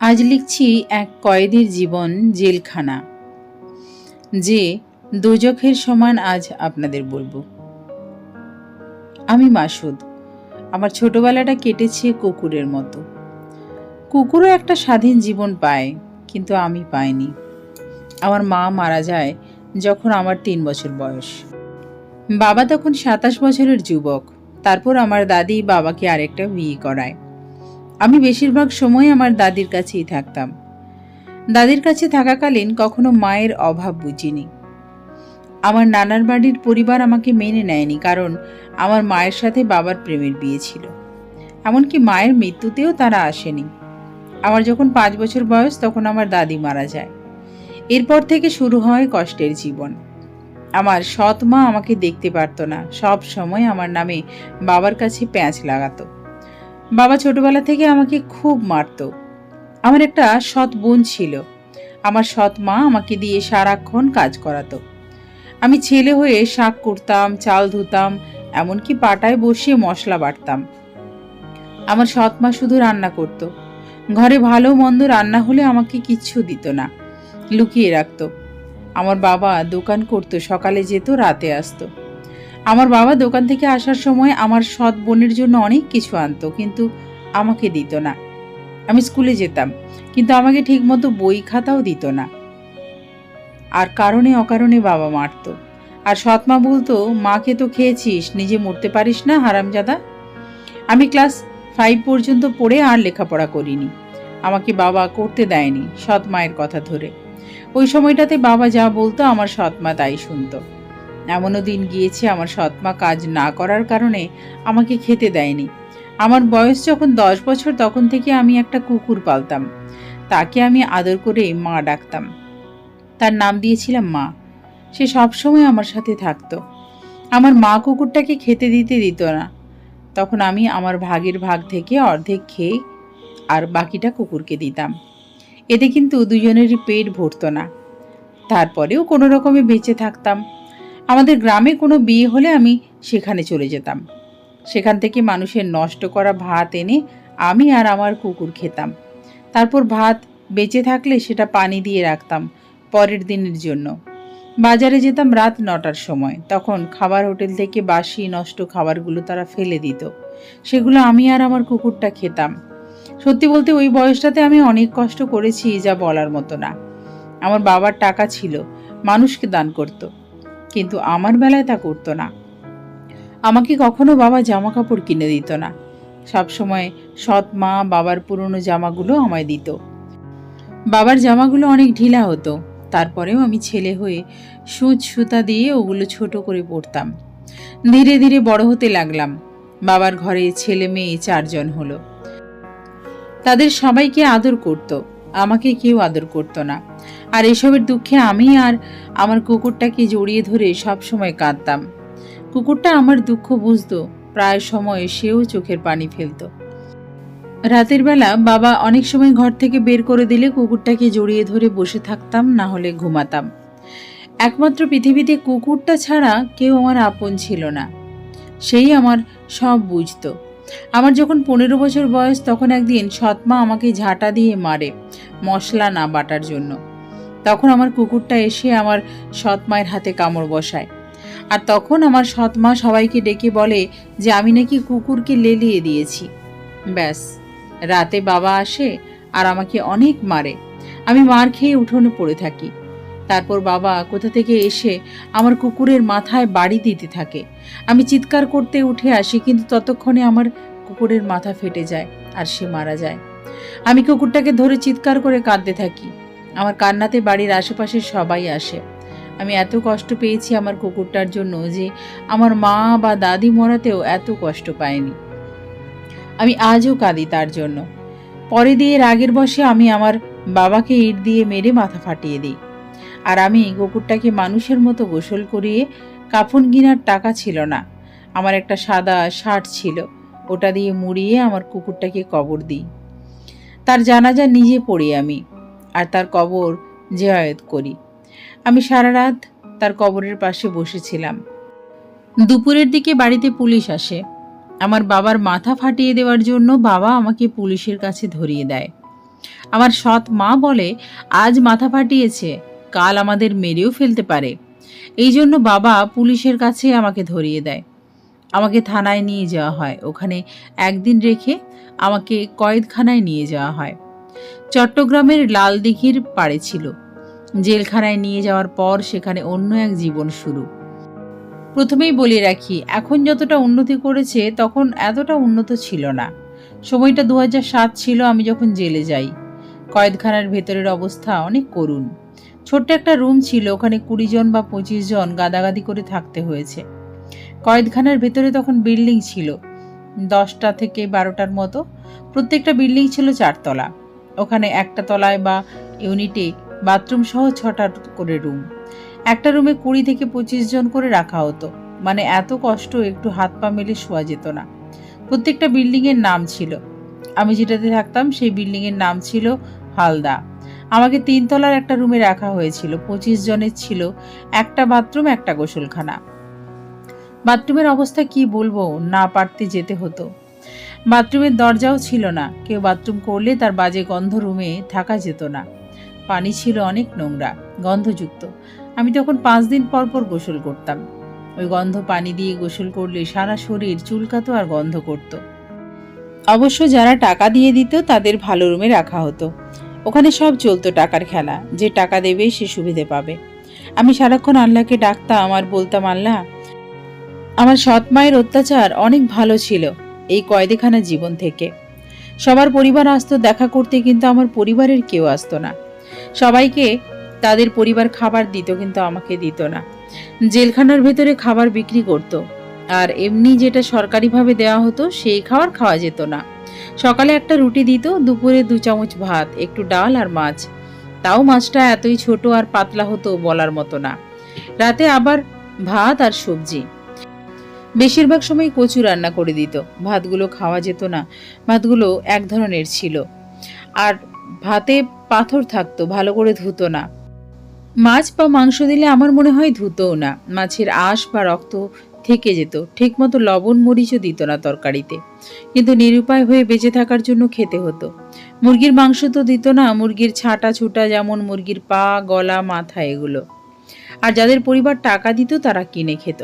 আজ লিখছি এক কয়েদির জীবন জেলখানা, যে দোজখের সমান আজ আপনাদের বলব। আমি মাসুদ, আমার ছোটবেলাটা কেটেছে কুকুরের মতো। কুকুরও একটা স্বাধীন জীবন পায়, কিন্তু আমি পাইনি। আমার মা মারা যায় যখন আমার তিন বছর বয়স। বাবা তখন সাতাশ বছরের যুবক, তারপর আমার দাদি বাবাকে আরেকটা বিয়ে করায়। আমি বেশিরভাগ সময় আমার দাদির কাছেই থাকতাম। দাদির কাছে থাকাকালীন কখনো মায়ের অভাব বুঝিনি। আমার নানার বাড়ির পরিবার আমাকে মেনে নেয়নি কারণ আমার মায়ের সাথে বাবার প্রেমের বিয়ে ছিল। এমনকি মায়ের মৃত্যুতেও তারা আসেনি। আমার যখন পাঁচ বছর বয়স তখন আমার দাদি মারা যায়। এরপর থেকে শুরু হয় কষ্টের জীবন। আমার সৎ মা আমাকে দেখতে পারতো না। সব সময় আমার নামে বাবার কাছে প্যাঁচ লাগাতো। বাবা ছোটবেলা থেকে আমাকে খুব মারতো। আমার একটা সৎ বোন ছিল। আমার সৎ মা আমাকে দিয়ে সারাক্ষণ কাজ করাতো। আমি ছেলে হয়ে শাক করতাম, চাল ধুতাম, এমনকি পাটায় বসিয়ে মশলা বাটতাম। আমার সৎ মা শুধু রান্না করতো। ঘরে ভালো মন্দ রান্না হলে আমাকে কিচ্ছু দিত না, লুকিয়ে রাখত। আমার বাবা দোকান করতো, সকালে যেত, রাতে আসতো। আমার বাবা দোকান থেকে আসার সময় আমার সৎ বোনের জন্য অনেক কিছু আনতো, কিন্তু আমাকে দিত না। আমি স্কুলে যেতাম, কিন্তু আমাকে ঠিকমতো বই খাতাও দিত না। আর কারণে অকারণে বাবা মারত। আর সৎমা বলতো, মাকে তো খেয়েছিস, নিজে মরতে পারিস না, হারামজাদা। আমি ক্লাস ফাইভ পর্যন্ত পড়ে আর লেখাপড়া করিনি। আমাকে বাবা করতে দেয়নি সৎ মায়ের কথা ধরে। ওই সময়টাতে বাবা যা বলতো, আমার সৎমা তাই শুনতো। এমনও দিন গিয়েছে আমার সৎমা কাজ না করার কারণে আমাকে খেতে দেয়নি। আমার বয়স যখন দশ বছর, তখন থেকে আমি একটা কুকুর পালতাম। তাকে আমি আদর করে মা ডাকতাম। তার নাম দিয়েছিলাম মা। সে সবসময় আমার সাথে থাকতো। আমার মা কুকুরটাকে খেতে দিতে দিত না। তখন আমি আমার ভাগের ভাগ থেকে অর্ধেক খেয়ে আর বাকিটা কুকুরকে দিতাম। এতে কিন্তু দুজনেরই পেট ভরতো না। তারপরেও কোনো রকমে বেঁচে থাকতাম। আমাদের গ্রামে কোনো বিয়ে হলে আমি সেখানে চলে যেতাম। সেখান থেকে মানুষের নষ্ট করা ভাত এনে আমি আর আমার কুকুর খেতাম। তারপর ভাত বেঁচে থাকলে সেটা পানি দিয়ে রাখতাম পরের দিনের জন্য। বাজারে যেতাম রাত নটার সময়, তখন খাবার হোটেল থেকে বাসি নষ্ট খাবারগুলো তারা ফেলে দিত। সেগুলো আমি আর আমার কুকুরটা খেতাম। সত্যি বলতে ওই বয়সটাতে আমি অনেক কষ্ট করেছি যা বলার মতো না। আমার বাবার টাকা ছিল, মানুষকে দান করতো। কিন্তু আমার বেলায় তা করতো না। আমাকে কখনো বাবা জামা কাপড় কিনে দিত না। সবসময় সৎ মা বাবার পুরনো জামাগুলো আমায় দিত। বাবার জামাগুলো অনেক ঢিলা হতো। তারপরেও আমি ছেলে হয়ে সুচ সুতা দিয়ে ওগুলো ছোট করে পরতাম। ধীরে ধীরে বড় হতে লাগলাম। বাবার ঘরে ছেলে মেয়ে চারজন হলো। তাদের সবাইকে আদর করত। আমাকে কেউ আদর করত না। আর এসবের দুঃখে আমি আর আমার কুকুরটাকে জড়িয়ে ধরে সব সময় কাঁদতাম। কুকুরটা আমার দুঃখ বুঝতো, প্রায় সময় সেও চোখের পানি ফেলতো। রাতের বেলা বাবা অনেক সময় ঘর থেকে বের করে দিলে কুকুরটাকে জড়িয়ে ধরে বসে থাকতাম, না হলে ঘুমাতাম। একমাত্র পৃথিবীতে কুকুরটা ছাড়া কেউ আমার আপন ছিল না। সেই আমার সব বুঝতো। আমার যখন পনেরো বছর বয়স, তখন একদিন সৎমা আমাকে ঝাঁটা দিয়ে মারে মশলা না বাটার জন্য। তখন আমার কুকুরটা এসে আমার সৎ মায়ের হাতে কামড় বসায়। আর তখন আমার সৎ মা সবাইকে ডেকে বলে যে, আমি নাকি কুকুরকে লেলিয়ে দিয়েছি। ব্যাস, রাতে বাবা আসে আর আমাকে অনেক মারে। আমি মার খেয়ে উঠোনে পড়ে থাকি। তারপর বাবা কোথা থেকে এসে আমার কুকুরের মাথায় বাড়ি দিতে থাকে। আমি চিৎকার করতে উঠে আসি, কিন্তু ততক্ষণে আমার কুকুরের মাথা ফেটে যায় আর সে মারা যায়। আমি কুকুরটাকে ধরে চিৎকার করে কাঁদতে থাকি। আমার কান্নাতে বাড়ির আশেপাশে সবাই আসে। আমি এত কষ্ট পেয়েছি আমার কুকুরটার জন্য যে আমার মা বা দাদি মরাতেও এত কষ্ট পায়নি। আমি আজও কাঁদি তার জন্য। পরে দিয়ে রাগের বসে আমি আমার বাবাকে ইট দিয়ে মেরে মাথা ফাটিয়ে দিই। আর আমি কুকুরটাকে মানুষের মতো গোসল করিয়ে কাফন কিনার টাকা ছিল না। আমার একটা সাদা শার্ট ছিল, ওটা দিয়ে মুড়িয়ে আমার কুকুরটাকে কবর দিই। তার জানাজা নিজে পড়ি আমি, আর তার কবর জেয়ায়ত করি। আমি সারা রাত তার কবরের পাশে বসেছিলাম। দুপুরের দিকে বাড়িতে পুলিশ আসে। আমার বাবার মাথা ফাটিয়ে দেওয়ার জন্য বাবা আমাকে পুলিশের কাছে ধরিয়ে দেয়। আমার সৎ মা বলে, আজ মাথা ফাটিয়েছে কাল আমাদের মেরেও ফেলতে পারে। এই জন্য বাবা পুলিশের কাছে আমাকে ধরিয়ে দেয়। আমাকে থানায় নিয়ে যাওয়া হয়। ওখানে একদিন রেখে আমাকে কয়েদখানায় নিয়ে যাওয়া হয়। চট্টগ্রামের লালদিঘির পাড়ে ছিল। জেলখানায় নিয়ে যাওয়ার পর সেখানে অন্য এক জীবন শুরু। প্রথমেই বলে রাখি, এখন যতটা উন্নতি করেছে তখন এতটা উন্নত ছিল না। সময়টা দু ছিল, আমি যখন জেলে যাই। কয়েদখানার ভেতরের অবস্থা অনেক করুণ। ছোট্ট একটা রুম ছিল, ওখানে কুড়ি জন বা পঁচিশ জন গাদাগাদি করে থাকতে হয়েছে। কয়েদখানার ভেতরে তখন বিল্ডিং ছিল, দশটা থেকে বারোটার মতো। প্রত্যেকটা বিল্ডিং ছিল চারতলা। ওখানে একটা তলায় বা ইউনিটে বাথরুম সহ ছটা করে রুম। একটা রুমে কুড়ি থেকে পঁচিশ জন করে রাখা হতো। মানে এত কষ্ট, একটু হাত পা মেলে শোয়া যেত না। প্রত্যেকটা বিল্ডিংয়ের নাম ছিল। আমি যেটাতে থাকতাম, সেই বিল্ডিংয়ের নাম ছিল হালদা। আমাকে তিনতলার একটা রুমে রাখা হয়েছিল। পঁচিশ জনের ছিল। একটা বাথরুম, একটা গোসলখানা। বাথরুমের অবস্থা কি বলব? না পারতে যেতে হতো। বাথরুমের দরজাও ছিল না। কেউ বাথরুম করলে তার বাজে গন্ধ রুমে থাকা যেত না। পানি ছিল অনেক নোংরা, গন্ধযুক্ত। আমি তখন পাঁচ দিন পর পর গোসল করতাম। ওই গন্ধ পানি দিয়ে গোসল করলে সারা শরীর চুলকাতো আর গন্ধ করত। অবশ্য যারা টাকা দিয়ে দিত, তাদের ভালো রুমে রাখা হতো। ওখানে সব চলতো টাকার খেলা। যে টাকা দেবে সে সুবিধে পাবে। আমি সারাক্ষণ আল্লাহকে ডাকতাম আর বলতাম, আল্লাহ, আমার সৎ মায়ের অত্যাচার অনেক ভালো ছিল এই কয়দেখানা জীবন থেকে। সবার পরিবার আসতো, দেখা করতে কিন্তু আমার পরিবারের কেউ আসতো না। সবাইকে তাদের পরিবার খাবার দিত কিন্তু আমাকে দিত না। জেলখানার ভেতরে খাবার বিক্রি করত। আর এমনি যেটা সরকারিভাবে দেওয়া হতো, সেই খাবার খাওয়া যেত না। সকালে একটা রুটি দিত, দুপুরে দু চামচ ভাত, একটু ডাল আর মাছ। তাও মাছটা এতই ছোট আর পাতলা হতো বলার মতো না। রাতে আবার ভাত আর সবজি। বেশিরভাগ সময় কচু রান্না করে দিত। ভাতগুলো খাওয়া যেত না। ভাতগুলো এক ধরনের ছিল। আর ভাতে পাথর থাকতো, ভালো করে ধুতো না। মাছ বা মাংস দিলে আমার মনে হয় ধুতোও না। মাছের আঁশ বা রক্ত থেকে যেত। ঠিকমতো লবণ মরিচও দিত না তরকারিতে। কিন্তু নিরুপায় হয়ে বেঁচে থাকার জন্য খেতে হতো। মুরগির মাংস তো দিত না, মুরগির ছাটা ছুটা যেমন মুরগির পা, গলা, মাথা এগুলো। আর যাদের পরিবার টাকা দিত তারা কিনে খেত।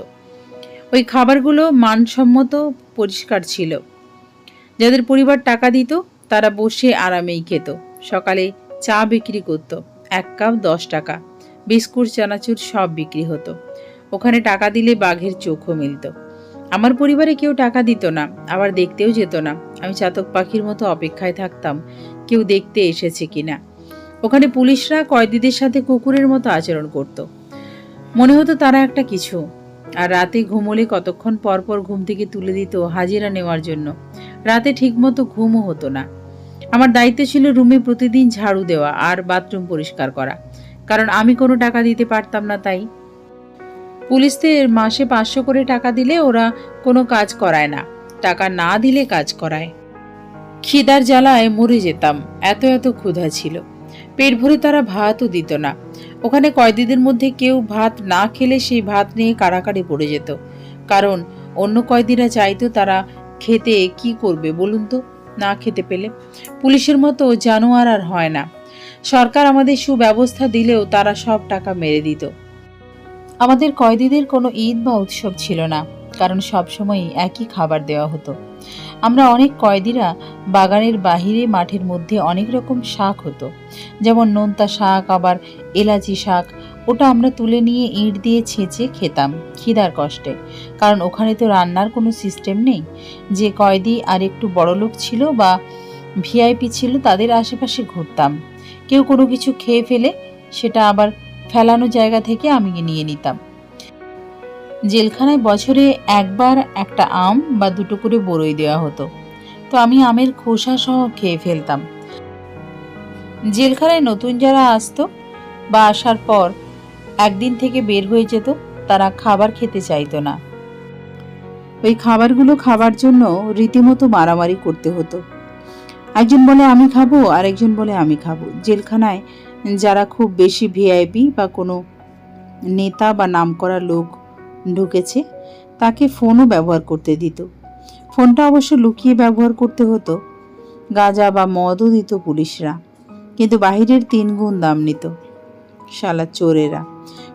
ওই খাবারগুলো মানসম্মত পরিষ্কার ছিল। যাদের পরিবার টাকা দিত, তারা বসে আরামেই খেত। সকালে চা বিক্রি করত, এক কাপ দশ টাকা। বিস্কুট, চানাচুর সব বিক্রি হতো। ওখানে টাকা দিলে বাঘের চোখও মিলত। আমার পরিবারে কেউ টাকা দিত না, আবার দেখতেও যেত না। আমি চাতক পাখির মতো অপেক্ষায় থাকতাম, কেউ দেখতে এসেছে কিনা। ওখানে পুলিশরা কয়েদিদের সাথে কুকুরের মতো আচরণ করত। মনে হতো তারা একটা কিছু, আর রাতে ঘুমোলে কতক্ষণ পর পর ঘুম থেকে তুলে দিত হাজিরা নেওয়ার জন্য। রাতে ঠিকমতো ঘুমও হতো না। আমার দায়িত্ব ছিল রুমে প্রতিদিন ঝাড়ু দেওয়া আর বাথরুম পরিষ্কার করা। কারণ আমি কোনো টাকা দিতে পারতাম না তাই। পুলিশদের মাসে পাঁচশো করে টাকা দিলে ওরা কোনো কাজ করায় না। টাকা না দিলে কাজ করায়। খিদার জ্বালায় মরে যেতাম। এত এত ক্ষুধা ছিল। পেট ভরে তারা ভাতও দিত না। ওখানে কয়েদিদের মধ্যে কেউ ভাত না খেলে সেই ভাত নিয়ে কাড়াকাড়ি পড়ে যেত। কারণ অন্য কয়েদিরা চাইতো তারা খেতে কি করবে বলুন তো? না খেতে পেলে। পুলিশের মতো জানোয়ার আর হয় না। সরকার আমাদের সুব্যবস্থা দিলেও তারা সব টাকা মেরে দিত। আমাদের কয়েদিদের কোনো ঈদ বা উৎসব ছিল না, কারণ সবসময়ই একই খাবার দেওয়া হতো। আমরা অনেক কয়েদিরা বাগানের বাহিরে মাঠের মধ্যে অনেক রকম শাক হতো, যেমন নোনতা শাক, আবার এলাচি শাক। ওটা আমরা তুলে নিয়ে ইঁট দিয়ে ছেঁচে খেতাম, খিদার কষ্টে। কারণ ওখানে তো রান্নার কোনো সিস্টেম নেই। যে কয়েদি আর একটু বড়লোক ছিল বা ভিআইপি ছিল, তাদের আশেপাশে ঘুরতাম। কেউ কোনো কিছু খেয়ে ফেলে, সেটা আবার ফেলানো জায়গা থেকে আমি নিয়ে নিতাম। জেলখানায় বছরে একবার একটা আম বা দুটো করে বড়ই দেওয়া হতো। তো আমি আমের খোসা সহ খেয়ে ফেলতাম। জেলখানায় নতুন যারা আসতো বা আসার পর একদিন থেকে বের হয়ে যেত, তারা খাবার খেতে চাইতো না। ওই খাবারগুলো খাবার জন্য রীতিমতো মারামারি করতে হতো। একজন বলে, আমি খাব আর একজন বলে, আমি খাব। জেলখানায় যারা খুব বেশি ভিআইপি বা কোনো নেতা বা নাম নামকরা লোক ঢুকেছে, তাকে ফোনও ব্যবহার করতে দিত। ফোনটা অবশ্য লুকিয়ে ব্যবহার করতে হতো। গাঁজা বা মদও দিত পুলিশরা। কিন্তু বাহিরের তিন গুণ দাম নিত, শালা চোরেরা।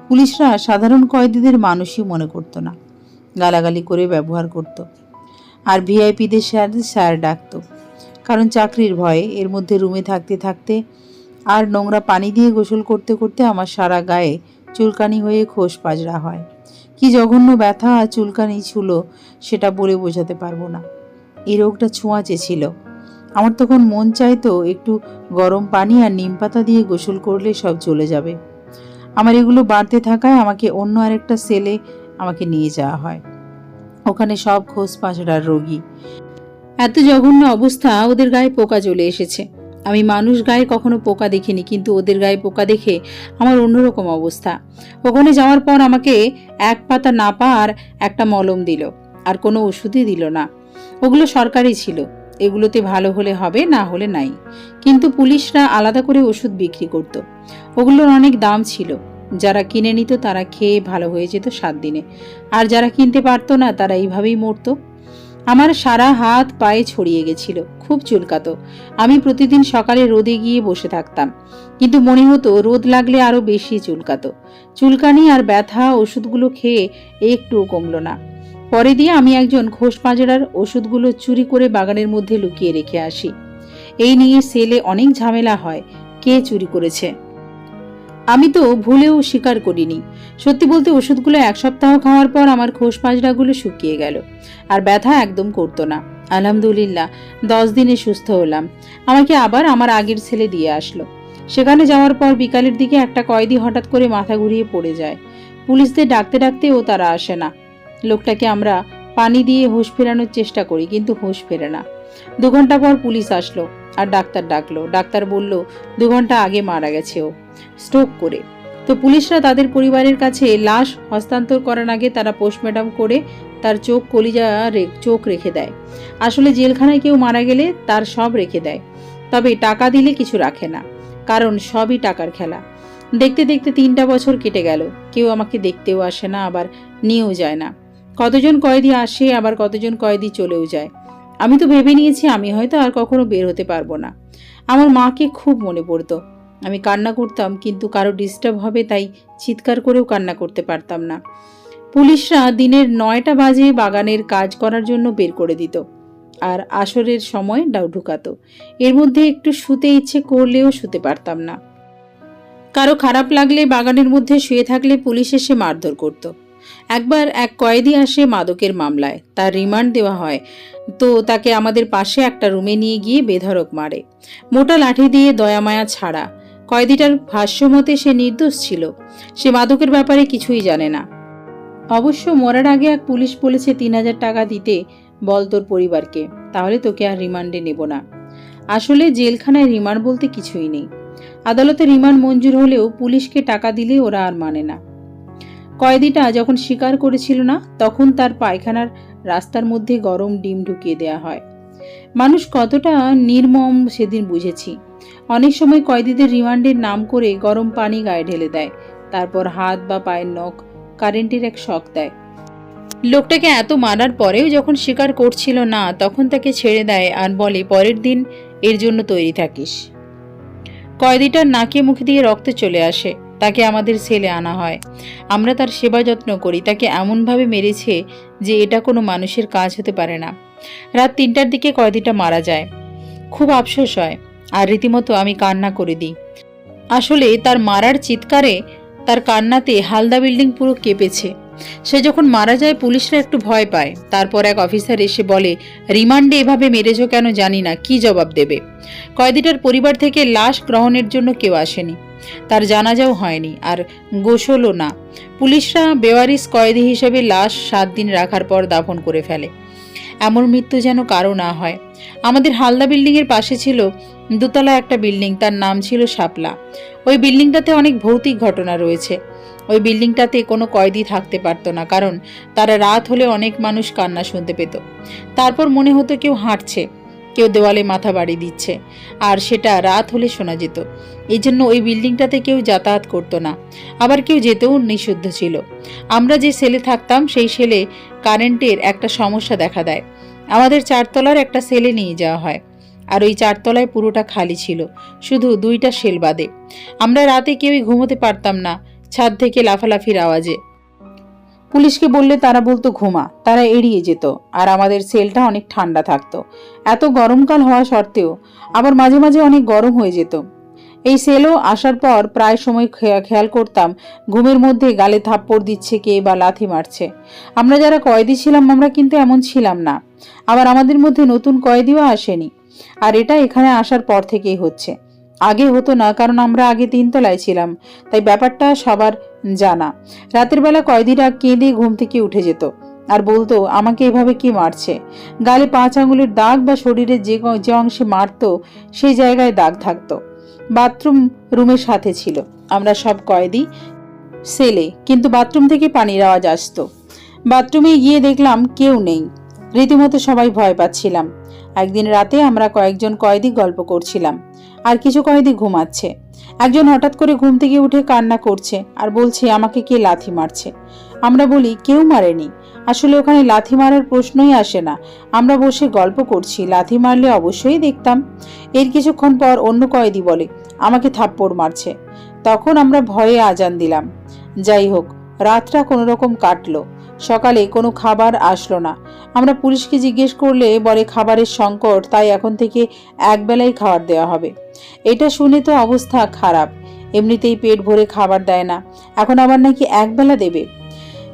পুলিশরা সাধারণ কয়েদিদের মানুষই মনে করতো না। গালাগালি করে ব্যবহার করত। আর ভিআইপিদের স্যার স্যার ডাকতো। কারণ চাকরির ভয়ে এর মধ্যে রুমে থাকতে থাকতে আর নোংরা পানি দিয়ে গোসল করতে করতে আমার সারা গায়ে চুলকানি হয়ে খোস পাজরা হয়। কি জঘন্য ব্যথা আর চুলকানি ছিল সেটা বলে বোঝাতে পারব না। এই রোগটা ছোঁয়াচে ছিল। আমার তখন মন চাইতো একটু গরম পানি আর নিম পাতা দিয়ে গোসল করলে সব চলে যাবে। আমার এগুলো বাড়তে থাকায় আমাকে অন্য আরেকটা সেলে আমাকে নিয়ে যাওয়া হয়। ওখানে সব খোঁজ পাঁচড়ার রোগী। এত জঘন্য অবস্থা ওদের গায়ে পোকা চলে এসেছে। আমি মানুষ গায়ে কখনো পোকা দেখিনি, কিন্তু ওদের গায়ে পোকা দেখে আমার অন্যরকম অবস্থা। ওখানে যাওয়ার পর আমাকে এক পাতা না পাওয়ার একটা মলম দিল, আর কোনো ওষুধই দিল না। ওগুলো সরকারি ছিল, এগুলোতে ভালো হলে হবে, না হলে নাই। কিন্তু পুলিশরা আলাদা করে ওষুধ বিক্রি করত। ওগুলোর অনেক দাম ছিল। যারা কিনে নিত তারা খেয়ে ভালো হয়ে যেত সাত দিনে। আর যারা কিনতে পারতো না, তারা এইভাবেই মরতো। আমার সারা হাত পায়ে ছড়িয়ে গেছিল, খুব চুলকাতো। আমি প্রতিদিন সকালে রোদে গিয়ে বসে থাকতাম। কিন্তু মনে হতো রোদ লাগলে আরও বেশি চুলকাতো। চুলকানি আর ব্যথা ওষুধগুলো খেয়ে একটুও কমলো না। পরে দিয়ে আমি একজন খোস পাঁজরার ওষুধগুলো চুরি করে বাগানের মধ্যে লুকিয়ে রেখে আসি। এই নিয়ে সেলে অনেক ঝামেলা হয়, কে চুরি করেছে? আমি তো ভুলেও স্বীকার করিনি। সত্যি বলতে ওষুধগুলো এক সপ্তাহ খাওয়ার পর আমার খোস পাঁজরাগুলো শুকিয়ে গেল। আর ব্যথা একদম করতো না। আলহামদুলিল্লাহ, দশ দিনে সুস্থ হলাম। আমাকে আবার আমার আগের ছেলে দিয়ে আসলো। সেখানে যাওয়ার পর বিকালের দিকে একটা কয়েদি হঠাৎ করে মাথা ঘুরিয়ে পড়ে যায়। পুলিশদের ডাকতে ডাকতেও তারা আসে না। লোকটাকে আমরা পানি দিয়ে হুঁশ ফেরানোর চেষ্টা করি, কিন্তু হুঁশ ফেরে না। দু ঘণ্টা পর পুলিশ আসলো। আর ডাক্তার ডাকলো। ডাক্তার বলল, দু ঘণ্টা আগে মারা গেছে ও। স্ট্রোক করে। তো পুলিশরা তাদের পরিবারের কাছে লাশ হস্তান্তর করার আগে তারা পোস্টমর্টম করে তার চোখ কলিজা চোখ রেখে দেয়। আসলে জেলখানায় কেউ মারা গেলে তার সব রেখে দেয়। তবে টাকা দিলে কিছু রাখে না, কারণ সবই টাকার খেলা। দেখতে দেখতে তিনটা বছর কেটে গেল। কেউ আমাকে দেখতেও আসে না, আবার নিয়েও যায় না। কতজন কয়েদি আসে, আবার কতজন কয়েদি চলেও যায়। আমি তো ভেবে নিয়েছি আমি হয়তো আর কখনো বের হতে পারব না। আমার মাকে খুব মনে পড়তো। আমি কান্না করতাম, কিন্তু কারও ডিস্টার্ব হবে তাই চিৎকার করেও কান্না করতে পারতাম না। পুলিশরা দিনের নয়টা বাজে বাগানের কাজ করার জন্য বের করে দিত। আর আসরের সময় ডাউ ঢুকাতো। এর মধ্যে একটু শুতে ইচ্ছে করলেও শুতে পারতাম না। কারও খারাপ লাগলে বাগানের মধ্যে শুয়ে থাকলে পুলিশ এসে মারধর করত। একবার এক কয়েদি আসে মাদকের মামলায়। তার রিমান্ড দেওয়া হয়। তো তাকে আমাদের পাশে একটা রুমে নিয়ে গিয়ে বেধড়ক মারে। মোটা লাঠি দিয়ে দয়ামায়া ছাড়া। কয়েদিটার ভাষ্যমতে সে নির্দোষ ছিল। সে মাদকের ব্যাপারে কিছুই জানে না। অবশ্য মরার আগে এক পুলিশ বলেছে তিন হাজার টাকা দিতে বল তোর পরিবারকে। তাহলে তোকে আর রিমান্ডে নেব না। আসলে জেলখানায় রিমান্ড বলতে কিছুই নেই। আদালতে রিমান্ড মঞ্জুর হলেও পুলিশকে টাকা দিলে ওরা আর মানে না। কয়েদিটা যখন শিকার করেছিল না, তখন তার পায়খানার রাস্তার মধ্যে গরম ডিম ঢুকিয়ে দেয়া হয়। মানুষ কতটা নির্মম সেদিন বুঝেছি। অনেক সময় কয়েদিদের রিমান্ডের নাম করে গরম পানি গায়ে ঢেলে দেয়, তারপর হাত বা পায়ের নখ কারেন্টের এক শক দেয়। লোকটাকে এত মারার পরেও যখন স্বীকার করছিল না, তখন তাকে ছেড়ে দেয় আর বলে, পরের দিন এর জন্য তৈরি থাকিস। কয়েদিটার নাকে মুখে দিয়ে রক্ত চলে আসে। তাকে আমাদের ছেলে আনা হয়। আমরা তার সেবা যত্ন করি, তাকে এমনভাবে মেরেছে যে এটা কোনো মানুষের কাজ হতে পারে না। রাত তিনটার দিকে কয়েদিটা মারা যায়। খুব আফসোস হয়, আর রীতিমতো আমি কান্না করে দিই। আসলে তার মারার চিৎকারে তার কান্নাতে হালদা বিল্ডিং পুরো কেঁপেছে। সে যখন মারা যায়, পুলিশরা একটু ভয় পায়। তারপর এক অফিসার এসে বলে, রিমান্ডে এভাবে মেরেছো কেন জানি না, কি জবাব দেবে? কয়েদিটার পরিবার থেকে লাশ গ্রহণের জন্য কেউ আসেনি। তার জানাজাও হয়নি, আর গোসলও না। পুলিশরা বেওয়ারিস কয়েদি হিসেবে লাশ সাত দিন রাখার পর দাফন করে ফেলে। এমন মৃত্যু যেন কারও না হয়। আমাদের হালদা বিল্ডিংয়ের পাশে ছিল দোতলা একটা বিল্ডিং, তার নাম ছিল শাপলা। ওই বিল্ডিংটাতে অনেক ভৌতিক ঘটনা রয়েছে। ওই বিল্ডিংটাতে কোনো কয়েদি থাকতে পারতো না, কারণ তারা রাত হলে অনেক মানুষ কান্না শুনতে পেত। তারপর মনে হতো কেউ হাঁটছে। কেউ দেওয়ালে মাথা বাড়ি দিচ্ছে। আর সেটা রাত হলে শোনা যেত। এই জন্য ওই বিল্ডিংটাতে কেউ যাতায়াত করতো না। আবার কেউ যেতেও নিষিদ্ধ ছিল। আমরা যে সেলে থাকতাম, সেই সেলে কারেন্টের একটা সমস্যা দেখা দেয়। আমাদের চারতলার একটা সেলে নিয়ে যাওয়া হয়। আর ওই চারতলায় পুরোটা খালি ছিল। শুধু দুইটা সেল বাদে। আমরা রাতে কেউই ঘুমোতে পারতাম না। ছাদ থেকে লাফালাফির আওয়াজে। পুলিশকে বললে তারা বলতো ঘুমা, তারা এড়িয়ে যেত, আর আমাদের সেলটা অনেক ঠান্ডা থাকতো। এত গরমকাল হওয়া সত্ত্বেও আবার মাঝে মাঝে অনেক গরম হয়ে যেত। এই সেলও আসার পর প্রায় সময় খেয়া- খেয়াল করতাম ঘুমের মধ্যে গালে থাপ্পড় দিচ্ছে কে বা লাথি মারছে। আমরা যারা কয়েদি ছিলাম, আমরা কিন্তু এমন ছিলাম না। আবার আমাদের মধ্যে নতুন কয়েদিও আসেনি। আর এটা এখানে আসার পর থেকেই হচ্ছে। আগে হতো না, কারণ আমরা আগে তিনতলায় ছিলাম। তাই ব্যাপারটা সবার জানা। রাতের বেলা কয়েদিরা কেঁদে ঘুম থেকে উঠে যেত। আর বলতো, আমাকে এভাবে কি মারছে? গালে পাঁচ আঙুলের দাগ বা শরীরের যে যে অংশে মারতো সেই জায়গায় দাগ থাকতো। বাথরুম রুমের সাথে ছিল। আমরা সব কয়েদি সেলে, কিন্তু বাথরুম থেকে পানির আওয়াজ আসতো। বাথরুমে গিয়ে দেখলাম কেউ নেই। রীতিমতো সবাই ভয় পাচ্ছিলাম। একদিন রাতে আমরা কয়েকজন কয়েদি গল্প করছিলাম। আর কিছু কয়েদি ঘুমাচ্ছে। একজন হঠাৎ করে ঘুম থেকে উঠে কান্না করছে আর বলছে, আমাকে কে লাথি মারছে? আমরা বলি, কেউ মারেনি। আসলে ওখানে লাথি মারার প্রশ্নই আসে না। আমরা বসে গল্প করছি, লাথি মারলে অবশ্যই দেখতাম। এর কিছুক্ষণ পর অন্য কয়েদি বলে, আমাকে থাপ্পড় মারছে। তখন আমরা ভয়ে আজান দিলাম। যাই হোক, রাতটা কোনো রকম কাটলো। সকালে কোনো খাবার আসলো না। আমরা পুলিশকে জিজ্ঞেস করলে বলে খাবারের সংকট, তাই এখন থেকে একবেলাই খাবার দেওয়া হবে। এটা শুনে তো অবস্থা খারাপ। এমনিতেই পেট ভরে খাবার দেয় না। এখন আবার নাকি একবেলা দেবে?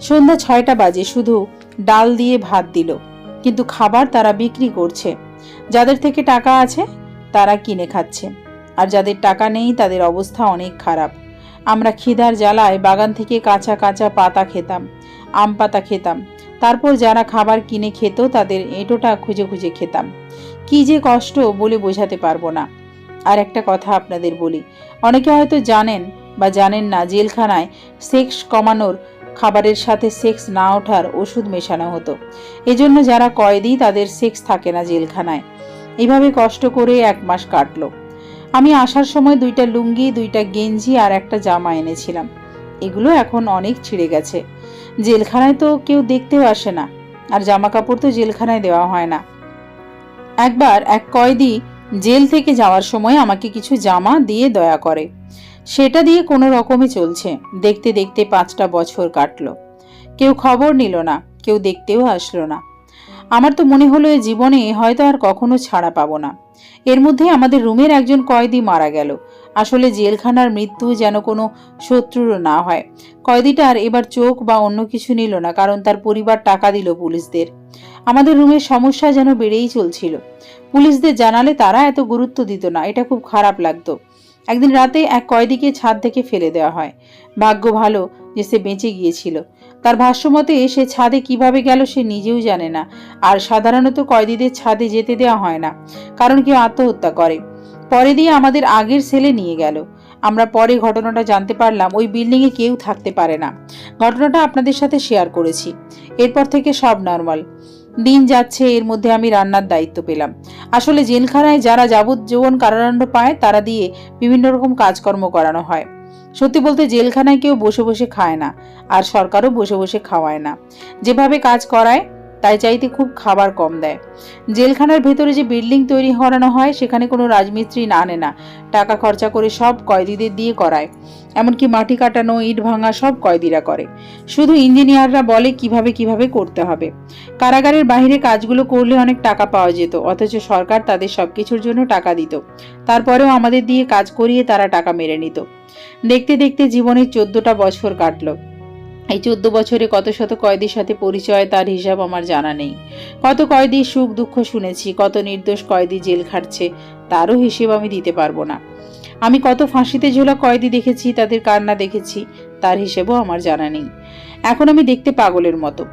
সন্ধ্যা ছয়টা বাজে, শুধু ডাল দিয়ে ভাত দিল। কিন্তু খাবার তারা বিক্রি করছে। যাদের থেকে টাকা আছে, তারা কিনে খাচ্ছে। আর যাদের টাকা নেই, তাদের অবস্থা অনেক খারাপ। আমরা খিদার জ্বালায় বাগান থেকে কাঁচা কাঁচা পাতা খেতাম। আম পাতা খেতাম। তারপর যারা খাবার কিনে খেত, তাদের এঁটোটা খুঁজে খুঁজে খেতাম। কি যে কষ্ট বলে বোঝাতে পারব না। আর একটা কথা আপনাদের বলি, অনেকে হয়তো জানেন বা জানেন না, জেলখানায় সেক্স কমানোর খাবারের সাথে সেক্স না ওঠার ওষুধ মেশানো হতো। এজন্য যারা কয়েদি, তাদের সেক্স থাকে না জেলখানায়। এভাবে কষ্ট করে এক মাস কাটলো। আমি আসার সময় দুইটা লুঙ্গি, দুইটা গেঞ্জি আর একটা জামা এনেছিলাম। এগুলো এখন অনেক ছিঁড়ে গেছে। জেলখানায় তো কেউ দেখতেও আসে না, আর জামা কাপড় তো জেলখানায় দেওয়া হয় না। একবার এক কয়েদি জেল থেকে যাওয়ার সময় আমাকে কিছু জামা দিয়ে দয়া করে। সেটা দিয়ে কোনো রকমে চলছে। দেখতে দেখতে পাঁচটা বছর কাটলো। কেউ খবর নিল না, কেউ দেখতেও আসলো না। আমার তো মনে হলো এ জীবনে হয়তো আর কখনো ছাড়া পাবো না। এর মধ্যে আমাদের রুমের একজন কয়েদি মারা গেল। আসলে জেলখানার মৃত্যু যেন কোনো শত্রুরও না হয়। কয়েদিটার এবার চোখ বা অন্য কিছু নিল না, কারণ তার পরিবার টাকা দিল পুলিশদের। আমাদের রুমের সমস্যা যেন বেড়েই চলছিল। পুলিশদের জানালে তারা এত গুরুত্ব দিত না, এটা খুব খারাপ লাগতো। একদিন রাতে এক কয়েদিকে ছাদ থেকে ফেলে দেওয়া হয়। ভাগ্য ভালো যে সে বেঁচে গিয়েছিল। তার ভাষ্যমতে সে ছাদে কীভাবে গেল সে নিজেও জানে না, আর সাধারণত কয়েদিদের ছাদে যেতে দেওয়া হয় না, কারণ কেউ আত্মহত্যা করে। পরে দিয়ে আমাদের আগের সেলে নিয়ে গেল। আমরা পরে ঘটনাটা জানতে পারলাম, ওই বিল্ডিংয়ে কেউ থাকতে পারে না। ঘটনাটা আপনাদের সাথে শেয়ার করেছি। এরপর থেকে সব নর্মাল দিন যাচ্ছে, এর মধ্যে আমি রান্নার দায়িত্ব পেলাম। আসলে জেলখানায় যারা যাবজ্জীবন কারাদণ্ড পায়, তারা দিয়ে বিভিন্ন রকম কাজকর্ম করানো হয়। সত্যি বলতে জেলখানায় কেউ বসে বসে খায় না, আর সরকারও বসে বসে খাওয়ায় না। যেভাবে কাজ করায় তাই চাইতে খুব খাবার কম দেয়। জেলখানার ভেতরে যে বিল্ডিং তৈরি করানো হয়, সেখানে কোনো রাজমিস্ত্রি না আনে না। টাকা খরচা করে সব কয়েদিদের দিয়ে করায়। এমনকি মাটি কাটানো, ইট ভাঙা সব কয়েদিরা করে। শুধু ইঞ্জিনিয়াররা বলে কীভাবে কীভাবে করতে হবে। কারাগারের বাইরে কাজগুলো করলে অনেক টাকা পাওয়া যেত, অথচ সরকার তাদের সব কিছুর জন্য টাকা দিত। তারপরেও আমাদের দিয়ে কাজ করিয়ে তারা টাকা মেরে নিত। দেখতে দেখতে জীবনের চোদ্দটা বছর কাটলো। এই চোদ্দ বছরে কত শত কয়েদির সাথে পরিচয়, তার হিসাব আমার জানা নেই। কত কয়েদির সুখ, দুঃখ শুনেছি, কত নির্দোষ কয়েদি জেল খাটছে, তারও হিসেব আমি দিতে পারব না। আমি কত ফাঁসিতে ঝোলা কয়েদি দেখেছি, তাদের কান্না দেখেছি, তার হিসেবও আমার জানা নেই। এখন আমি দেখতে পাগলের মতো।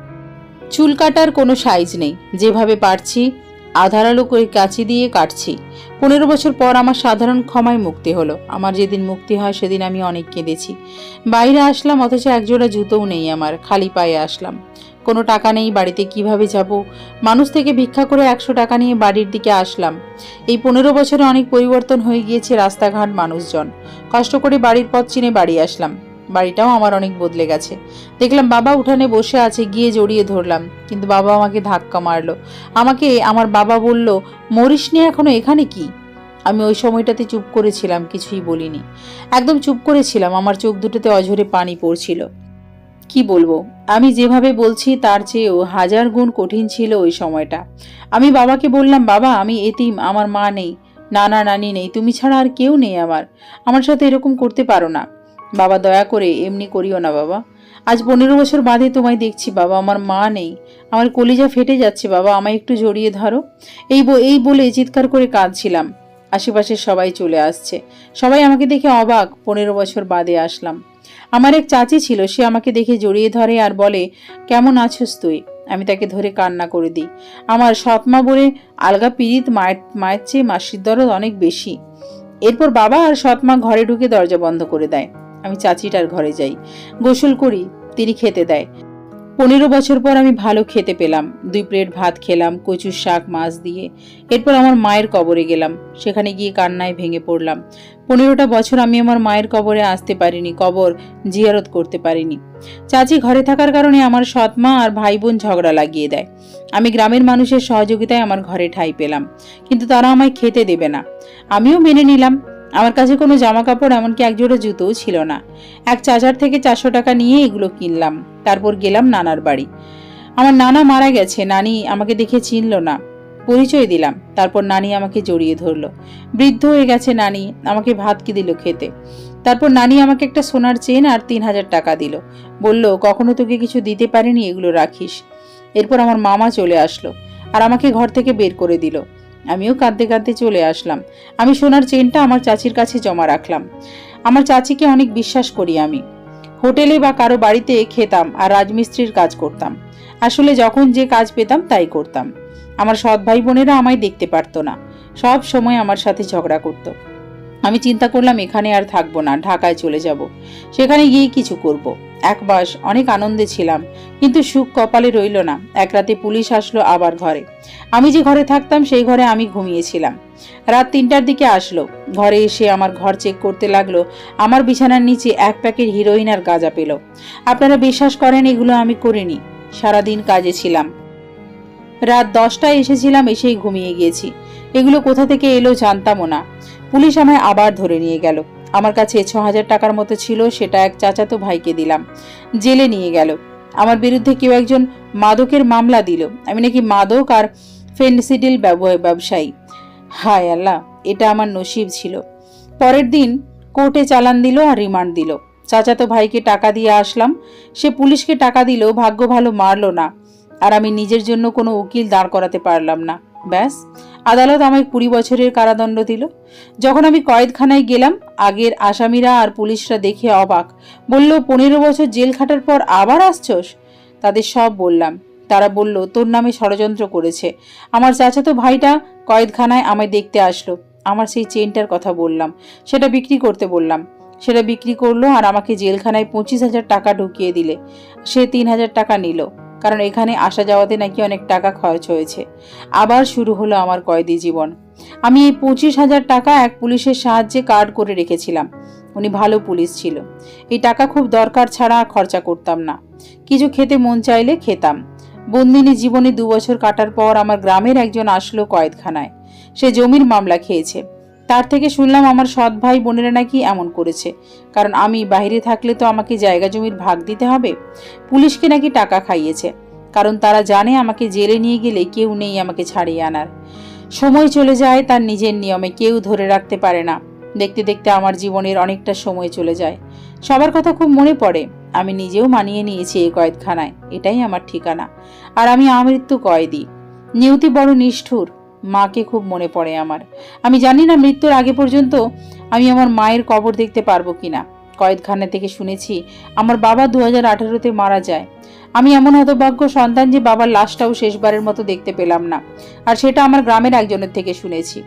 চুল কাটার কোনো সাইজ নেই। যেভাবে পারছি আধারালো করে কাঁচি দিয়ে কাটছি। পনেরো বছর পর আমার সাধারণ ক্ষমায় মুক্তি হলো। আমার যেদিন মুক্তি হয়, সেদিন আমি অনেক কেঁদেছি। বাইরে আসলাম, অথচ একজোড়া জুতোও নেই আমার, খালি পায়ে আসলাম। কোনো টাকা নেই, বাড়িতে কীভাবে যাব? মানুষ থেকে ভিক্ষা করে একশো টাকা নিয়ে বাড়ির দিকে আসলাম। এই পনেরো বছরে অনেক পরিবর্তন হয়ে গিয়েছে রাস্তাঘাট মানুষজন। কষ্ট করে বাড়ির পথ চিনে বাড়ি আসলাম। বাড়িটাও আমার অনেক বদলে গেছে। দেখলাম বাবা উঠানে বসে আছে, গিয়ে জড়িয়ে ধরলাম। কিন্তু বাবা আমাকে ধাক্কা মারলো। আমাকে, আমার বাবা বলল, মরিস নিয়ে এখনও এখানে কি? আমি ওই সময়টাতে চুপ করেছিলাম, কিছুই বলিনি। একদম চুপ করেছিলাম, আমার চোখ দুটোতে অঝরে পানি পড়ছিল। কি বলব, আমি যেভাবে বলছি তার চেয়েও হাজার গুণ কঠিন ছিল ওই সময়টা। আমি বাবাকে বললাম, বাবা, আমি এতিম, আমার মা নেই। নানা নানি নেই, তুমি ছাড়া আর কেউ নেই আমার। আমার সাথে এরকম করতে পারো না। বাবা দয়া করে এমনি করিও না বাবা। আজ পনেরো বছর বাদে তোমায় দেখছি বাবা, আমার মা নেই। আমার কলিজা ফেটে যাচ্ছে বাবা, আমায় একটু জড়িয়ে ধরো। এই এই বলে চিৎকার করে কাঁদছিলাম। আশেপাশের সবাই চলে আসছে। সবাই আমাকে দেখে অবাক, পনেরো বছর বাদে আসলাম। আমার এক চাচি ছিল, সে আমাকে দেখে জড়িয়ে ধরে আর বলে, কেমন আছোস তুই? আমি তাকে ধরে কান্না করে দিই। আমার সৎমা বলে, আলগা পীড়িত মায়ের মায়ের চেয়ে মাসির দরদ অনেক বেশি। এরপর বাবা আর সৎমা ঘরে ঢুকে দরজা বন্ধ করে দেয়। আমি চাচিটার ঘরে যাই। গোসল করি, তিনি খেতে দেয়। পনেরো বছর পর আমি ভালো খেতে পেলাম। দুই প্লেট ভাত খেলাম, কচুর শাক, মাছ দিয়ে। এরপর আমার মায়ের কবরে গেলাম। সেখানে গিয়ে কান্নায় ভেঙে পড়লাম। পনেরোটা বছর আমি আমার মায়ের কবরে আসতে পারিনি, কবর জিয়ারত করতে পারিনি। চাচি ঘরে থাকার কারণে আমার সৎমা আর ভাই বোন ঝগড়া লাগিয়ে দেয়। আমি গ্রামের মানুষের সহযোগিতায় আমার ঘরে ঠাঁই পেলাম। কিন্তু তারা আমায় খেতে দেবে না। আমিও মেনে নিলাম আমার কাছে কোনো জামা কাপড় এমনকি এক একজোড়া জুতোও ছিল না। এক চাচার থেকে চারশো টাকা নিয়ে এগুলো কিনলাম। তারপর গেলাম নানার বাড়ি। আমার নানা মারা গেছে, নানি আমাকে দেখে চিনল না। পরিচয় দিলাম, তারপর নানি আমাকে জড়িয়ে ধরলো। বৃদ্ধ হয়ে গেছে নানি, আমাকে ভাত কি দিল খেতে। তারপর নানি আমাকে একটা সোনার চেন আর তিন হাজার টাকা দিল। বলল, কখনো তোকে কিছু দিতে পারিনি, এগুলো রাখিস। এরপর আমার মামা চলে আসলো আর আমাকে ঘর থেকে বের করে দিল। আমিও কাঁদতে কাঁদতে চলে আসলাম। আমি সোনার চেনটা আমার চাচির কাছে জমা রাখলাম। আমার চাচিকে অনেক বিশ্বাস করি আমি। হোটেলে বা কারও বাড়িতে খেতাম আর রাজমিস্ত্রির কাজ করতাম। আসলে যখন যে কাজ পেতাম তাই করতাম। আমার সৎ ভাই বোনেরা আমায় দেখতে পারতো না। সব সময় আমার সাথে ঝগড়া করতো। আমি চিন্তা করলাম এখানে আর থাকব না, ঢাকায় চলে যাব। সেখানে গিয়ে কিছু করব। এক মাস অনেক আনন্দে ছিলাম, কিন্তু সুখ কপালে রইল না। এক রাতে পুলিশ আসলো আবার ঘরে। আমি যে ঘরে থাকতাম, সেই ঘরে আমি ঘুমিয়েছিলাম। রাত তিনটার দিকে আসলো। ঘরে এসে আমার ঘর চেক করতে লাগল। আমার বিছানার নিচে এক প্যাকেট হিরোইন আর গাঁজা পেল। আপনারা বিশ্বাস করেন, এগুলো আমি করিনি। সারাদিন কাজে ছিলাম। রাত দশটায় এসেছিলাম, এসেই ঘুমিয়ে গিয়েছি। এগুলো কোথা থেকে এলো জানতামও না। পুলিশ আমায় আবার ধরে নিয়ে গেল। আমার কাছে ছ হাজার টাকার মতো ছিল, সেটা এক চাচাতো ভাইকে দিলাম। জেলে নিয়ে গেল। আমার বিরুদ্ধে কেউ একজন মাদকের মামলা দিল। আমি নাকি মাদক আর ফেন্সিডিল ব্যবসায়ী। হায় আল্লাহ, এটা আমার নসিব ছিল। পরের দিন কোর্টে চালান দিল আর রিমান্ড দিল। চাচাতো ভাইকে টাকা দিয়ে আসলাম। সে পুলিশকে টাকা দিলেও ভাগ্য ভালো মারলো না। আর আমি নিজের জন্য কোনো উকিল দাঁড় করাতে পারলাম না। ব্যাস, আদালত আমায় কুড়ি বছরের কারাদণ্ড দিল। যখন আমি কয়েদখানায় গেলাম, আগের আসামিরা আর পুলিশরা দেখে অবাক। বলল, পনেরো বছর জেল খাটার পর আবার আসছস? তাদের সব বললাম। তারা বলল, তোর নামে ষড়যন্ত্র করেছে। আমার চাচাতো ভাইটা কয়েদখানায় আমায় দেখতে আসলো। আমার সেই চেনটার কথা বললাম। সেটা বিক্রি করতে বললাম। সেটা বিক্রি করল আর আমাকে জেলখানায় পঁচিশ হাজার টাকা ঢুকিয়ে দিলে। সে তিন হাজার টাকা নিল। কারণ এখানে আসা যাওয়াতে নাকি অনেক টাকা খরচ হয়েছে। আবার শুরু হলো আমার কয়েদি জীবন। আমি এই পঁচিশ হাজার টাকা এক পুলিশের সাহায্যে কার্ড করে রেখেছিলাম। উনি ভালো পুলিশ ছিল। এই টাকা খুব দরকার ছাড়া খরচা করতাম না। কিছু খেতে মন চাইলে খেতাম। বন্দিনী জীবনে দু বছর কাটার পর আমার গ্রামের একজন আসলো কয়েদখানায়। সে জমির মামলা খেয়েছে। তার থেকে শুনলাম আমার সৎ ভাই বোনেরা নাকি এমন করেছে। কারণ আমি বাইরে থাকলে তো আমাকে জায়গা জমির ভাগ দিতে হবে। পুলিশকে নাকি টাকা খাইয়েছে। কারণ তারা জানে আমাকে জেলে নিয়ে গেলে কেউ নেই আমাকে ছাড়িয়ে আনার। সময় চলে যায়, তার নিজের নিয়মে কেউ ধরে রাখতে পারে না। দেখতে দেখতে আমার জীবনের অনেকটা সময় চলে যায়। সবার কথা খুব মনে পড়ে। আমি নিজেও মানিয়ে নিয়েছি এই কয়েদখানায়। এটাই আমার ঠিকানা। আর আমি আমৃত্যু কয়েদি। নিয়তি বড় নিষ্ঠুর। মাকে খুব মনে পড়ে আমার। আমি জানি না মৃত্যুর আগে পর্যন্ত আমি আমার মায়ের কবর দেখতে পারব কিনা। কয়েদখানা থেকে শুনেছি, আমার বাবা দু হাজার আঠারোতে মারা যায়। আমি এমন হতভাগ্য সন্তান যে বাবার লাশটাও শেষবারের মতো দেখতে পেলাম না, আর সেটা আমার গ্রামের একজনের থেকে শুনেছি।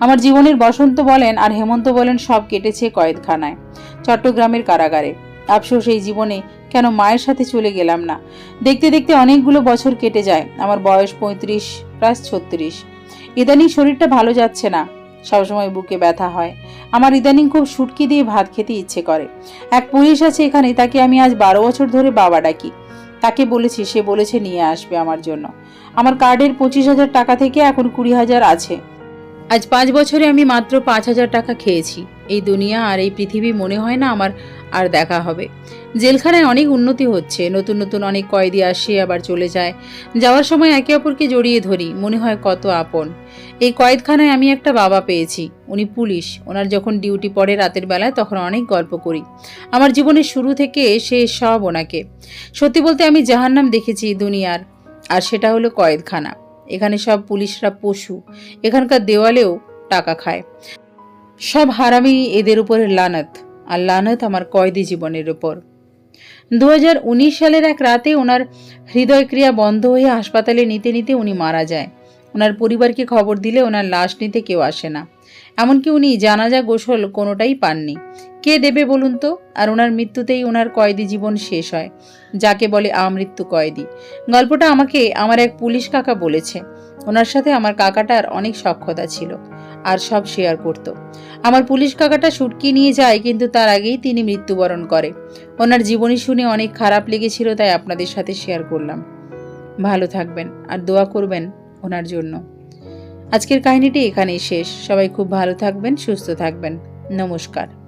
আমার জীবনের বসন্ত বলেন আর হেমন্ত বলেন সব কেটেছে কয়েদখানায় চট্টগ্রামের কারাগারে। আফসোস এই জীবনে কেন মায়ের সাথে চলে গেলাম না? দেখতে দেখতে অনেকগুলো বছর কেটে যায়। আমার বয়স পঁয়ত্রিশ প্রায় ছত্রিশ। ইদানিং শরীরটা ভালো যাচ্ছে না। সবসময় বুকে ব্যথা হয়। আমার ইদানিং খুব সুটকি দিয়ে ভাত খেতে ইচ্ছে করে। এক পুলিশ আছে এখানে, তাকে আমি আজ বারো বছর ধরে বাবা ডাকি। তাকে বলেছি, সে বলেছে নিয়ে আসবে আমার জন্য। আমার কার্ডের পঁচিশ হাজার টাকা থেকে এখন কুড়ি হাজার আছে। আজ পাঁচ বছরে আমি মাত্র পাঁচ হাজার টাকা খেয়েছি। এই দুনিয়া আর এই পৃথিবী মনে হয় না আমার আর দেখা হবে। জেলখানায় অনেক উন্নতি হচ্ছে, নতুন নতুন অনেক কয়েদি আসে, আবার চলে যায়। যাওয়ার সময় একে অপরকে জড়িয়ে ধরি, মনে হয় কত আপন। এই কয়েদখানায় আমি একটা বাবা পেয়েছি, উনি পুলিশ। ওনার যখন ডিউটি পড়ে রাতের বেলায়, তখন অনেক গল্প করি। আমার জীবনের শুরু থেকে সে সব ওনাকে। সত্যি বলতে আমি জাহান্নাম দেখেছি দুনিয়ার, আর সেটা হলো কয়েদখানা। এখানে সব পুলিশরা পশু। এখানকার দেওয়ালেও টাকা খায়। সব হারামি এদের উপরে লানত, আর লানত আমার কয়েদি জীবনের উপর। দু হাজার উনিশ সালের এক রাতে ওনার হৃদয়ক্রিয়া বন্ধ হয়ে হাসপাতালে নিতে নিতে উনি মারা যায়। ওনার পরিবারকে খবর দিলে ওনার লাশ নিতে কেউ আসে না। এমনকি উনি জানাজা গোসল কোনোটাই পাননি। কে দেবে বলুন তো? আর ওনার মৃত্যুতেই ওনার কয়েদি জীবন শেষ হয়। যাকে বলে আমৃত্যু কয়েদি। গল্পটা আমাকে আমার এক পুলিশ কাকা বলেছে। ওনার সাথে আমার কাকাটার অনেক সক্ষতা ছিল আর সব শেয়ার করত। আমার পুলিশ কাকাটা সুটকি নিয়ে যায়, কিন্তু তার আগেই তিনি মৃত্যুবরণ করে। ওনার জীবনী শুনে অনেক খারাপ লেগেছিল, তাই আপনাদের সাথে শেয়ার করলাম। ভালো থাকবেন আর দোয়া করবেন ওনার জন্য। আজকের কাহিনীটি এখানেই শেষ। সবাই খুব ভালো থাকবেন, সুস্থ থাকবেন। নমস্কার।